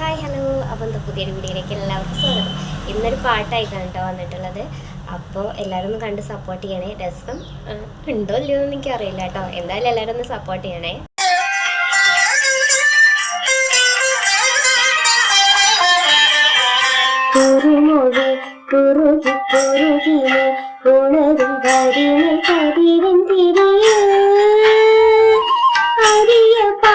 Hi hello. അപ്പോൾ എന്താ പുതിയൊരു വീഡിയോയിലേക്ക് എല്ലാവർക്കും സ്വാഗതം. ഇന്നൊരു പാട്ടായിട്ടാണ് കേട്ടോ വന്നിട്ടുള്ളത്. അപ്പോൾ എല്ലാവരും ഒന്ന് കണ്ട് സപ്പോർട്ട് ചെയ്യണേ. രസം ഉണ്ടോ ഇല്ലയോ എന്ന് എനിക്കറിയില്ല കേട്ടോ. എന്തായാലും എല്ലാവരും ഒന്ന് സപ്പോർട്ട് ചെയ്യണേ. കുറുമുകെ പാ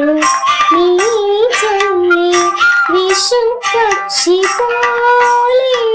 你一见你，你生在起风里。